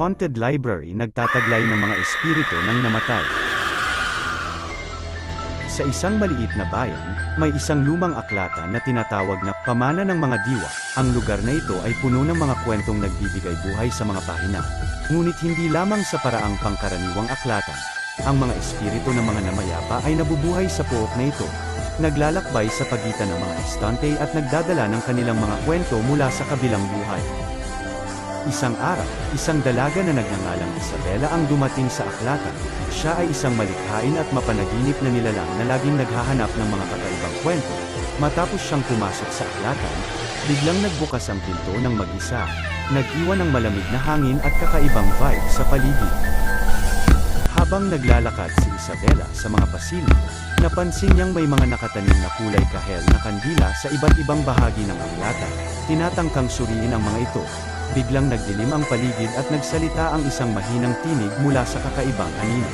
haunted library nagtataglay ng mga espiritu ng namatay. Sa isang maliit na bayan, may isang lumang aklatan na tinatawag na Pamana ng mga Diwa. Ang lugar na ito ay puno ng mga kwentong nagbibigay buhay sa mga pahina. Ngunit hindi lamang sa paraang pangkaraniwang aklatan. Ang mga espiritu ng mga namayapa ay nabubuhay sa puok na ito. Naglalakbay sa pagitan ng mga estante at nagdadala ng kanilang mga kwento mula sa kabilang buhay. Isang araw, isang dalaga na nagngangalang Isabela ang dumating sa aklatan. Siya ay isang malikhain at mapanaginip na nilalang na laging naghahanap ng mga kakaibang kwento. Matapos siyang pumasok sa aklatan, biglang nagbukas ang pinto ng mag-isa. Nag-iwan ng malamig na hangin at kakaibang vibe sa paligid. Habang naglalakad si Isabela sa mga pasilyo, napansin niyang may mga nakatanim na kulay kahel na kandila sa iba't ibang bahagi ng aklatan. Tinatangkang suriin ang mga ito. Biglang nagdilim ang paligid at nagsalita ang isang mahinang tinig mula sa kakaibang anino.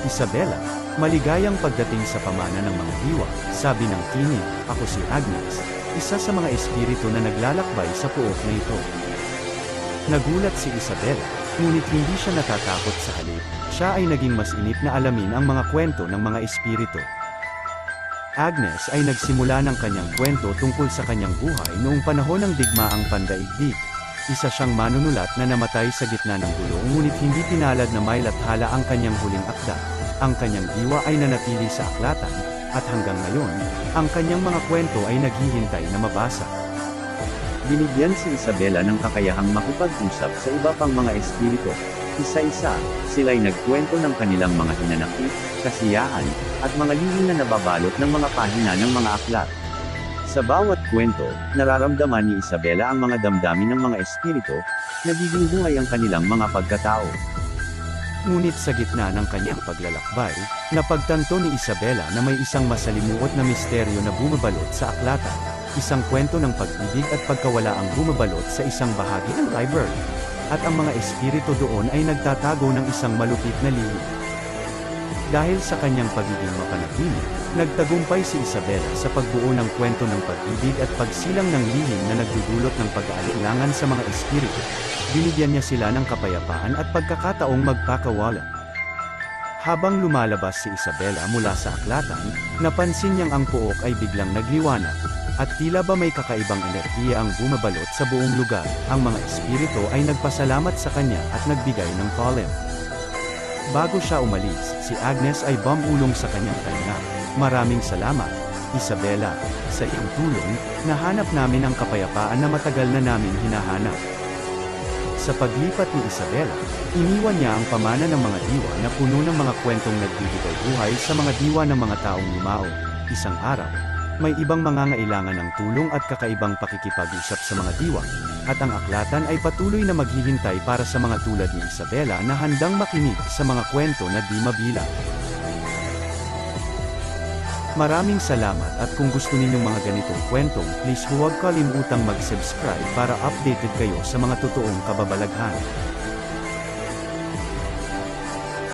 Isabela, maligayang pagdating sa pamana ng mga diwa, sabi ng tinig, ako si Agnes, isa sa mga espiritu na naglalakbay sa puok na ito. Nagulat si Isabela, ngunit hindi siya natatakot sa halip. Siya ay naging mas inip na alamin ang mga kwento ng mga espiritu. Agnes ay nagsimula ng kanyang kwento tungkol sa kanyang buhay noong panahon ng digmaang pandaigdig. Isa siyang manunulat na namatay sa gitna ng gulo ngunit hindi pinalad na may lathala ang kanyang huling akda. Ang kanyang diwa ay nanatili sa aklatan, at hanggang ngayon, ang kanyang mga kwento ay naghihintay na mabasa. Binigyan si Isabela ng kakayahang makipag-usap sa iba pang mga espiritu. Isa-isa, sila'y nagkwento ng kanilang mga hinanakit, kasiyahan, at mga lihim na nababalot ng mga pahina ng mga aklat. Sa bawat kwento, nararamdaman ni Isabela ang mga damdamin ng mga espiritu, nagiging buhay ang kanilang mga pagkatao. Ngunit sa gitna ng kanyang paglalakbay, napagtanto ni Isabela na may isang masalimuot na misteryo na bumabalot sa aklatan. Isang kwento ng pag-ibig at pagkawala ang bumabalot sa isang bahagi ng library. At ang mga espiritu doon ay nagtatago ng isang malupit na lihim. Dahil sa kanyang pagiging mapanatili, nagtagumpay si Isabela sa pagbuo ng kwento ng pag-ibig at pagsilang ng lihim na nagdudulot ng pag-aalinlangan sa mga espiritu. Binigyan niya sila ng kapayapaan at pagkakataong magpakawala. Habang lumalabas si Isabela mula sa aklatan, napansin niyang ang puok ay biglang nagliwanag, at tila ba may kakaibang enerhiya ang bumabalot sa buong lugar, ang mga espiritu ay nagpasalamat sa kanya at nagbigay ng pollen. Bago siya umalis, si Agnes ay bumulong sa kanyang tainga. Maraming salamat, Isabela, sa iyong tulong, nahanap namin ang kapayapaan na matagal na namin hinahanap. Sa paglipat ni Isabela, iniwan niya ang pamana ng mga diwa na puno ng mga kwentong nagbibigay buhay sa mga diwa ng mga taong lumao. Isang araw, may ibang mangangailangan ng tulong at kakaibang pakikipag-usap sa mga diwa, at ang aklatan ay patuloy na maghihintay para sa mga tulad ni Isabela na handang makinig sa mga kwento na di mabilang. Maraming salamat at kung gusto ninyong mga ganitong kwentong, please huwag kalimutang mag-subscribe para updated kayo sa mga totoong kababalaghan.